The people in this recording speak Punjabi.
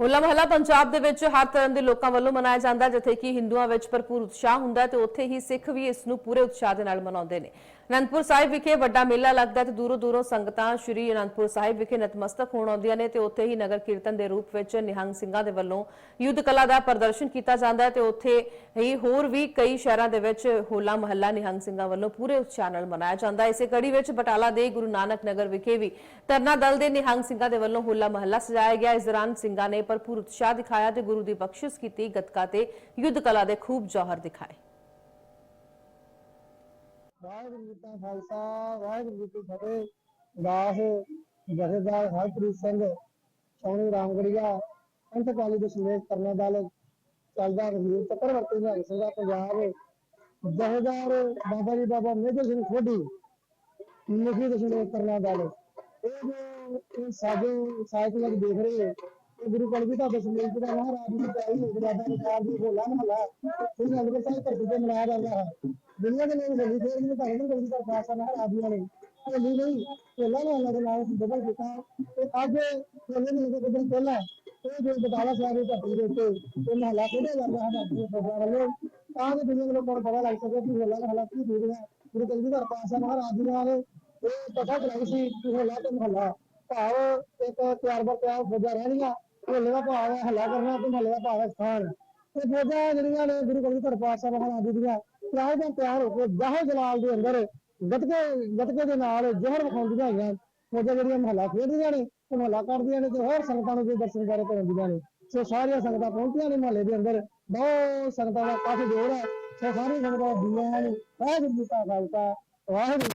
ਹੋਲਾ ਮਹੱਲਾ ਪੰਜਾਬ ਦੇ ਵਿੱਚ ਹਰ ਤਰ੍ਹਾਂ ਦੇ ਲੋਕਾਂ ਵੱਲੋਂ ਮਨਾਇਆ ਜਾਂਦਾ ਜਿੱਥੇ ਕਿ ਹਿੰਦੂਆਂ ਵਿੱਚ ਭਰਪੂਰ ਉਤਸ਼ਾਹ ਹੁੰਦਾ ਤੇ ਉੱਥੇ ਹੀ ਸਿੱਖ ਵੀ ਇਸ ਨੂੰ ਪੂਰੇ ਉਤਸ਼ਾਹ ਦੇ ਨਾਲ ਮਨਾਉਂਦੇ ਨੇ। ਅਨੰਦਪੁਰ ਸਾਹਿਬ ਵਿਖੇ ਵੱਡਾ ਮੇਲਾ ਲੱਗਦਾ ਤੇ ਦੂਰੋਂ ਦੂਰੋਂ ਸੰਗਤਾਂ ਸ਼੍ਰੀ ਅਨੰਦਪੁਰ ਸਾਹਿਬ ਵਿਖੇ ਨਤਮਸਤਕ ਹੋਣ ਆਉਂਦੀਆਂ ਨੇ ਤੇ ਉੱਥੇ ਹੀ ਨਗਰ ਕੀਰਤਨ ਦੇ ਰੂਪ ਵਿੱਚ ਨਿਹੰਗ ਸਿੰਘਾਂ ਦੇ ਵੱਲੋਂ ਯੁੱਧ ਕਲਾ ਦਾ ਪ੍ਰਦਰਸ਼ਨ ਕੀਤਾ ਜਾਂਦਾ ਹੈ ਤੇ ਉੱਥੇ ਹੀ ਹੋਰ ਵੀ ਕਈ ਸ਼ਹਿਰਾਂ ਦੇ ਵਿੱਚ ਹੋਲਾ ਮਹੱਲਾ ਨਿਹੰਗ ਸਿੰਘਾਂ ਵੱਲੋਂ ਪੂਰੇ ਉਤਸ਼ਾਹ ਨਾਲ ਮਨਾਇਆ ਜਾਂਦਾ ਹੈ। ਇਸੇ ਕੜੀ ਵਿੱਚ ਬਟਾਲਾ ਦੇ ਗੁਰੂ ਨਾਨਕ ਨਗਰ ਵਿਖੇ ਵੀ ਤਰਨਾ ਦਲ ਦੇ ਨਿਹੰਗ ਸਿੰਘਾਂ ਦੇ ਵੱਲੋਂ ਹੋਲਾ ਮਹੱਲਾ ਸਜਾਇਆ ਗਿਆ। ਇਸ ਦੌਰਾਨ ਸਿੰਘਾਂ ਨੇ ਭਰਪੂਰ ਉਤਸ਼ਾਹ ਦਿਖਾਇਆ ਤੇ ਗੁਰੂ ਦੀ ਬਖਸ਼ਿਸ਼ ਕੀਤੀ, ਗੱਤਕਾ ਤੇ ਯੁੱਧ ਕਲਾ ਦੇ ਖੂਬ ਜੌਹਰ ਦਿਖਾਏ। ਵਾਹਿਗੁਰੂ ਜੀ ਕਾ ਖਾਲਸਾ, ਵਾਹਿਗੁਰੂ ਜੀ ਕੀ ਫਤਿਹ। ਦਾਸ, ਜਥੇਦਾਰ ਹਰਪ੍ਰੀਤ ਸਿੰਘ, ਸੋਹਣੀ ਰਾਮਗੜੀਆ ਅੰਤ ਕਾਲੀ ਦੇ ਸੰਦੇਸ਼ ਕਰਨਾ ਦਲ ਚੱਲਦਾ ਰਹੀਏ ਚੱਕਰਵਰਤੀ ਨਿਹੰਗ ਸਿੰਘਾਂ ਪੰਜਾਬ। ਜਥੇਦਾਰ ਬਾਬਾ ਜੀ, ਬਾਬਾ ਮੇਜਰ ਸਿੰਘ ਖੋਡੀ, ਲਿਖੀ ਦੇ ਸੰਦੇਸ਼ ਕਰਨਾ ਦਲ ਇਹ ਜੋ ਇਹ ਸਾਜੋ ਦੇਖ ਰਹੇ ਹੋ ਇਹ ਗੁਰੂ ਕਲਗੀ ਸੰਦੇਸ਼ ਦਾ ਮਹਾਰਾਜ ਜੀ ਦੀ ਪਿਆਰੀ ਹੋਈ ਬਾਬਾ ਨਿਕਾਲ ਦੀ ਹੋਲਾ ਮਹਲਾ ਇਹ ਨਗਰ ਸਾਹਿਬ ਧਰਤੀ ਤੇ ਮਨਾਇਆ ਜਾਂਦਾ ਹੈ। ਦੁਨੀਆ ਦੇ ਲੋਕ ਹੋਲੀ ਫੇਰ ਨੂੰ ਤਾਂ ਨਹੀਂ ਕਰਦੀ ਪਰ ਪਾਸਾ ਮਹਾਰਾਜ ਜੀ ਨੇ। ਹੋਲੀ ਨਹੀਂ ਹੋਲਾ ਮਹਲਾ ਦੇ ਨਾਮ ਬਦਲ ਕੀਤਾ ਤੇ ਅੱਜ ਹੋਲੇ ਦੇ ਲੋਕ ਦਿਨ ਪਹਿਲਾਂ ਇਹ ਜੋ ਬਟਾਲਾ ਸਾਹਿਬ ਧਰਤੀ ਦੇ ਉੱਤੇ ਇਹ ਮਹਲਾ ਖੇਡਿਆ ਜਾਂਦਾ ਹੈ, ਧਰਤੀ ਦੇ ਵੱਲੋਂ, ਤਾਂ ਕਿ ਦੁਨੀਆ ਦੇ ਲੋਕਾਂ ਨੂੰ ਪਤਾ ਲੱਗ ਸਕੇ ਕਿ ਹੋਲਾ ਮਹਲਾ ਕੀ ਚੀਜ਼ ਹੈ। ਗੁਰੂ ਕਲਗੀ ਦਾ ਪਾਸਾ ਮਹਾਰਾਜ ਜੀ ਨੇ ਇਹ ਪਤਾ ਕਰਾਈ ਸੀ ਕਿ ਹੋਲਾ ਤੇ ਮਹੱਲਾ ਭਾਵ ਇੱਕ ਤਿਆਰ ਬਰ ਤਿਆਰ ਫੌਜਾਂ ਰਹਿਣੀਆਂ ਹੋਲੇ ਦਾ ਭਾਵ ਹੈ, ਹੱਲਾ ਕਰਨਾ ਤੇ ਮਹੱਲੇ ਦਾ ਭਾਵ ਹੈ ਸਥਾਨ। ਤੇ ਫੌਜਾਂ ਜਿਹੜੀਆਂ ਨੇ ਗੁਰੂ ਗੋਬਿੰਦ ਧਰ ਪਾਤਸ਼ਾਹ ਮਹਾਰਾਜ ਜੀ ਦੀਆਂ, ਤਿਆਰ ਜਾਂ ਤਿਆਰ ਹੋ ਕੇ ਜਾਹੋ ਜਲਾਲ ਦੇ ਅੰਦਰ ਗਤਕੇ ਗਤਕੇ ਦੇ ਨਾਲ ਜ਼ੋਹਰ ਵਿਖਾਉਂਦੀਆਂ ਹੈਗੀਆਂ ਫੌਜਾਂ ਜਿਹੜੀਆਂ ਮਹੱਲਾ ਖੇਡਦੀਆਂ ਨੇ ਤੇ ਮਹੱਲਾ ਕਰਦੀਆਂ ਨੇ ਤੇ ਹੋਰ ਸੰਗਤਾਂ ਨੂੰ ਵੀ ਦਰਸ਼ਨ ਕਰੇ ਕਰਾਉਂਦੀਆਂ ਨੇ। ਸੋ ਸਾਰੀਆਂ ਸੰਗਤਾਂ ਪਹੁੰਚੀਆਂ ਨੇ ਮਹੱਲੇ ਦੇ ਅੰਦਰ। ਬਹੁਤ ਸੰਗਤਾਂ ਦਾ ਕਾਫੀ ਜੋਰ ਹੈ। ਸੋ ਸਾਰੀਆਂ ਸੰਗਤਾਂ ਦੀਆਂ ਨੇ। ਵਾਹਿਗੁਰੂ ਜੀ ਕਾ ਖਾਲਸਾ, ਵਾਹਿਗੁਰੂ